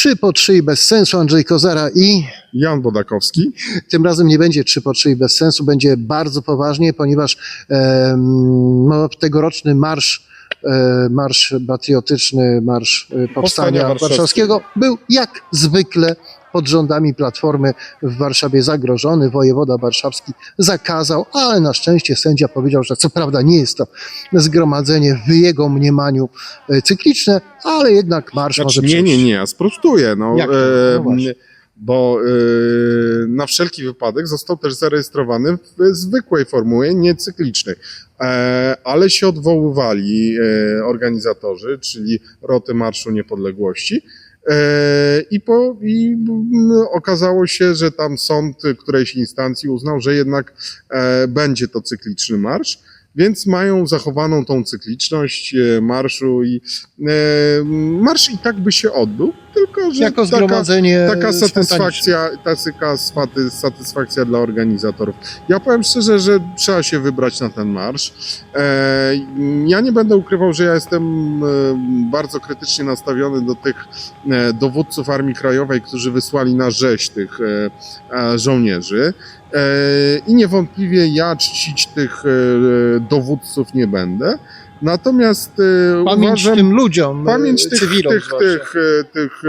Trzy po trzy i bez sensu Andrzej Kozara i Jan Bodakowski. tym razem nie będzie trzy po trzy i bez sensu, będzie bardzo poważnie, ponieważ no, tegoroczny marsz, e, marsz patriotyczny, marsz e, powstania Powstania. Warszawskiego był jak zwykle pod rządami Platformy w Warszawie zagrożony. Wojewoda warszawski zakazał, ale na szczęście sędzia powiedział, że co prawda nie jest to zgromadzenie w jego mniemaniu e, cykliczne, ale jednak marsz może Znaczy, nie, przejść. nie, nie, ja sprostuję. No, Jak to? No właśnie. bo e, na wszelki wypadek został też zarejestrowany w zwykłej formułie, niecyklicznej. E, ale się odwoływali e, organizatorzy, czyli Roty Marszu Niepodległości. E, I, po, I mm, okazało się, że tam sąd którejś instancji uznał, że jednak e, będzie to cykliczny marsz, więc mają zachowaną tą cykliczność e, marszu i marsz i tak by się odbył, tylko że Jako taka, zgromadzenie taka satysfakcja, taka swaty- satysfakcja dla organizatorów. Ja powiem szczerze, że trzeba się wybrać na ten marsz. E, ja nie będę ukrywał, że ja jestem e, bardzo krytycznie nastawiony do tych e, dowódców Armii Krajowej, którzy wysłali na rzeź tych e, e, żołnierzy. E, I niewątpliwie ja czcić tych e, dowódców nie będę. Natomiast e, Pamięć uważam, tym ludziom, Pamięć e, tych, cywilom tych, tych, e, tych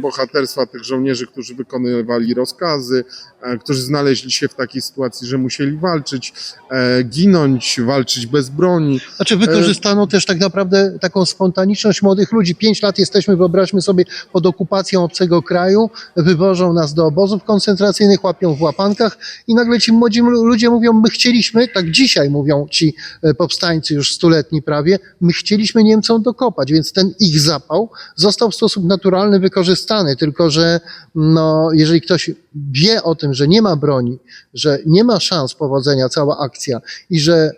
bohaterstwa, tych żołnierzy, którzy wykonywali rozkazy, e, którzy znaleźli się w takiej sytuacji, że musieli walczyć, e, ginąć, walczyć bez broni. Znaczy wykorzystano też tak naprawdę taką spontaniczność młodych ludzi. Pięć lat jesteśmy, wyobraźmy sobie, pod okupacją obcego kraju, wywożą nas do obozów koncentracyjnych, łapią w łapankach i nagle ci młodzi lu- ludzie mówią, my chcieliśmy, tak dzisiaj mówią ci e, powstańcy już stuletni prawie, my chcieliśmy Niemcom dokopać, więc ten ich zapał został w sposób naturalny wykorzystany, tylko że no, jeżeli ktoś wie o tym, że nie ma broni, że nie ma szans powodzenia cała akcja i że e,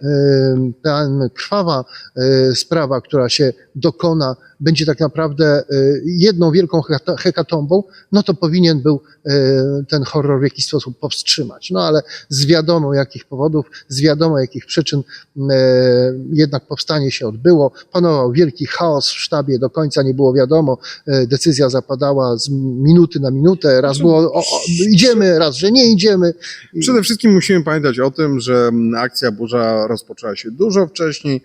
ta krwawa e, sprawa, która się dokona, będzie tak naprawdę e, jedną wielką hekatombą, no to powinien był e, ten horror w jakiś sposób powstrzymać. No ale z wiadomo jakich powodów, z wiadomo jakich przyczyn e, jednak powstanie się odbyło. Panował wielki chaos w sztabie, do końca nie było wiadomo. Decyzja zapadała z minuty na minutę. Raz było o, o, idziemy, raz, że nie idziemy. Przede wszystkim musimy pamiętać o tym, że akcja burza rozpoczęła się dużo wcześniej.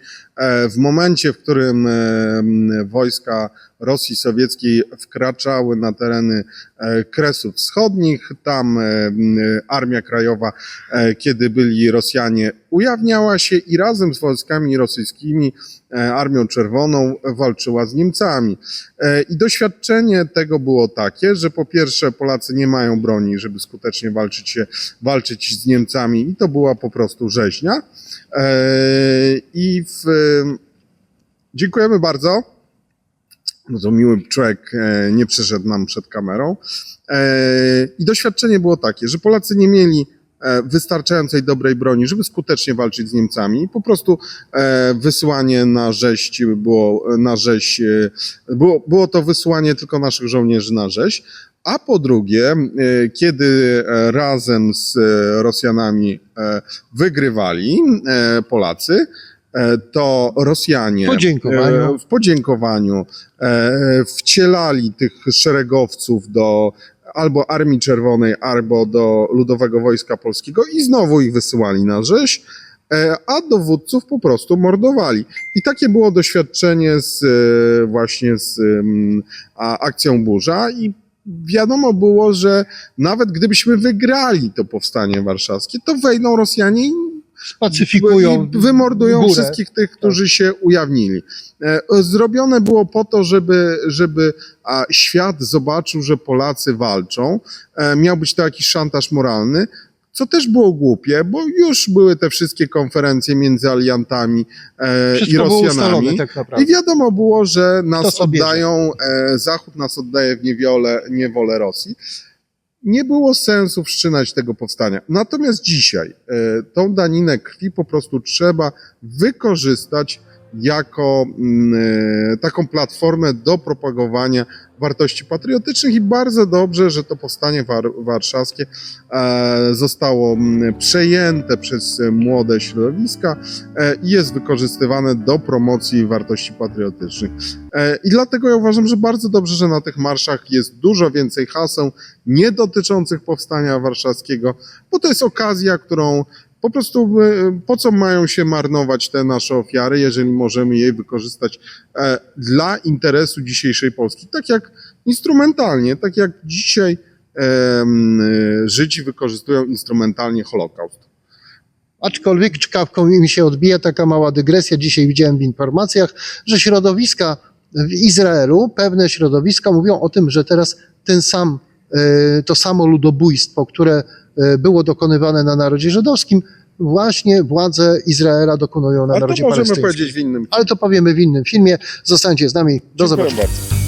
W momencie, w którym mm, wojska Rosji Sowieckiej wkraczały na tereny e, Kresów Wschodnich, tam e, Armia Krajowa, e, kiedy byli Rosjanie, ujawniała się i razem z wojskami rosyjskimi, Armią Czerwoną, walczyła z Niemcami. I doświadczenie tego było takie, że po pierwsze Polacy nie mają broni, żeby skutecznie walczyć się walczyć z Niemcami i to była po prostu rzeźnia. I w, dziękujemy bardzo. Bardzo miły człowiek e, nie przeszedł nam przed kamerą. E, I doświadczenie było takie, że Polacy nie mieli e, wystarczającej dobrej broni, żeby skutecznie walczyć z Niemcami. Po prostu wysyłanie na rzeź było na rzeź, było, było to wysyłanie tylko naszych żołnierzy na rzeź. A po drugie, kiedy razem z Rosjanami wygrywali Polacy, to Rosjanie W podziękowaniu. e, w podziękowaniu e, wcielali tych szeregowców do albo Armii Czerwonej, albo do Ludowego Wojska Polskiego i znowu ich wysyłali na rzeź, e, a dowódców po prostu mordowali. I takie było doświadczenie z, e, właśnie z akcją Burza i wiadomo było, że nawet gdybyśmy wygrali to powstanie warszawskie, to wejdą Rosjanie i Pacyfikują. i wymordują górę. wszystkich tych, którzy się ujawnili. E, Zrobione było po to, żeby, żeby świat zobaczył, że Polacy walczą. E, Miał być to jakiś szantaż moralny. Co też było głupie, bo już były te wszystkie konferencje między aliantami e, i Rosjanami. tak I wiadomo było, że nas oddają, e, Zachód nas oddaje w niewiole, niewolę Rosji. Nie było sensu wszczynać tego powstania. Natomiast dzisiaj e, tą daninę krwi po prostu trzeba wykorzystać jako mm, e, taką platformę do propagowania wartości patriotycznych i bardzo dobrze, że to powstanie war, warszawskie e, zostało mm, przejęte przez e, młode środowiska i jest wykorzystywane do promocji wartości patriotycznych. I dlatego ja uważam, że bardzo dobrze, że na tych marszach jest dużo więcej haseł nie dotyczących powstania warszawskiego, bo to jest okazja, którą po prostu e, po co mają się marnować te nasze ofiary, jeżeli możemy je wykorzystać e, dla interesu dzisiejszej Polski, tak jak instrumentalnie, tak jak dzisiaj e, Żydzi wykorzystują instrumentalnie Holokaust. Aczkolwiek czkawką mi się odbija taka mała dygresja. Dzisiaj widziałem w informacjach, że środowiska w Izraelu, pewne środowiska mówią o tym, że teraz ten sam, to samo ludobójstwo, które było dokonywane na narodzie żydowskim, właśnie władze Izraela dokonują na to narodzie możemy palestyńskim. powiedzieć w innym Ale to powiemy w innym filmie. Zostańcie z nami. Do Dziękuję zobaczenia. bardzo.